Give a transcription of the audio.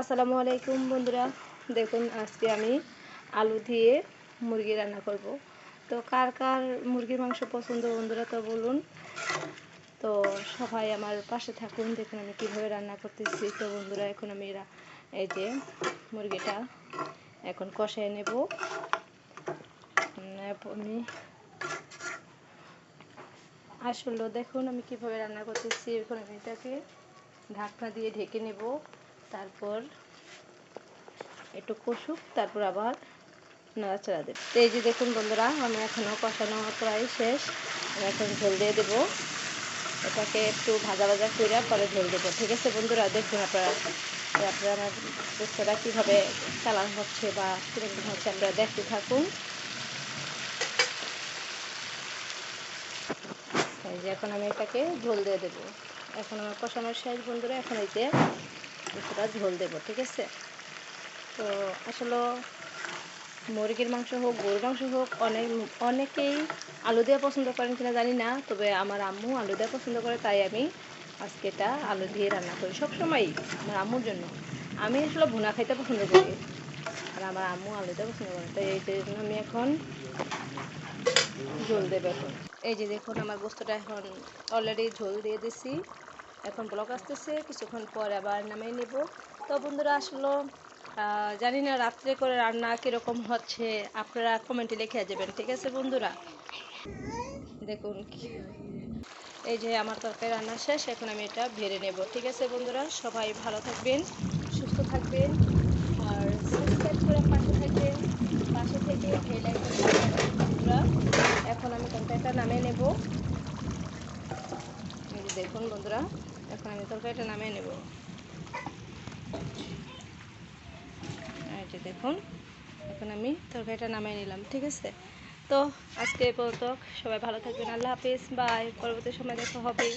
আসসালামু আলাইকুম বন্ধুরা। দেখুন, আজকে আমি আলু দিয়ে মুরগি রান্না করব। তো কার কার মুরগির মাংস পছন্দ বন্ধুরা, তো বলুন। তো সবাই আমার পাশে থাকুন, দেখুন আমি কীভাবে রান্না করতেছি। তো বন্ধুরা, এখন আমি এই যে মুরগিটা এখন কষায় নেব আমি। আসলে দেখুন আমি কীভাবে রান্না করতেছি। এখন আমি এটাকে ঢাকনা দিয়ে ঢেকে নেব। তারপর একটু কষুক, তারপর আবার নাড়াচাড়া দেব। তো এই যে দেখুন বন্ধুরা আমি এখনও কষানো প্রায় শেষ। আমি এখন ঝোল দিয়ে দেবো। এটাকে একটু ভাজা ভাজা করে পরে ঝোল দেবো। ঠিক আছে বন্ধুরা, দেখুন আপনারা আপনারা আমার বুঝতেটা কীভাবে চালান হচ্ছে বা কীরকম হচ্ছে, আপনারা দেখতে থাকুন। এই যে এখন আমি এটাকে ঝোল দিয়ে দেবো। এখন আমার কষানোর শেষ বন্ধুরা, এখন এই যে কিছুটা ঝোল দেবো, ঠিক আছে? তো আসলে মুরগির মাংস হোক, গরুর মাংস হোক, অনেক, অনেকেই আলু দিয়ে পছন্দ করেন কিনা জানি না, তবে আমার আম্মু আলু দিয়ে পছন্দ করে, তাই আমি আজকে এটা আলু দিয়ে রান্না করি সবসময়ই আমার আম্মুর জন্য। আমি আসলে ভুনা খাইতে পছন্দ করি, আর আমার আম্মু আলু দিয়ে পছন্দ করে, তাই এই জন্য আমি এখন ঝোল দেবে এখন। এই যে দেখুন আমার গোস্তটা এখন অলরেডি ঝোল দিয়ে দিছি। এখন ব্লক আসতেছে, কিছুক্ষণ পর আবার নামিয়ে নেব। তো বন্ধুরা, আসলো জানি না রাত্রে করে রান্না কীরকম হচ্ছে, আপনারা কমেন্টে লিখে যাবেন, ঠিক আছে বন্ধুরা? দেখুন এই যে আমার তরকারি রান্না শেষ, এখন আমি এটা ভেড়ে নেব, ঠিক আছে বন্ধুরা? সবাই ভালো থাকবেন, সুস্থ থাকবেন, আর সাবস্ক্রাইব করে পাশে থাকবেন, পাশে থেকে বন্ধুরা। এখন আমি তরকারিটা নামিয়ে নেব। দেখুন বন্ধুরা এখন আমি তরকারিটা নামিয়ে নেব। যে দেখুন, এখন আমি তরকারিটা নামিয়ে নিলাম, ঠিক আছে? তো আজকে এ পর্যন্ত সবাই ভালো থাকবেন, আল্লাহ হাফিজ, বাই, পরবর্তী সময় দেখা হবে।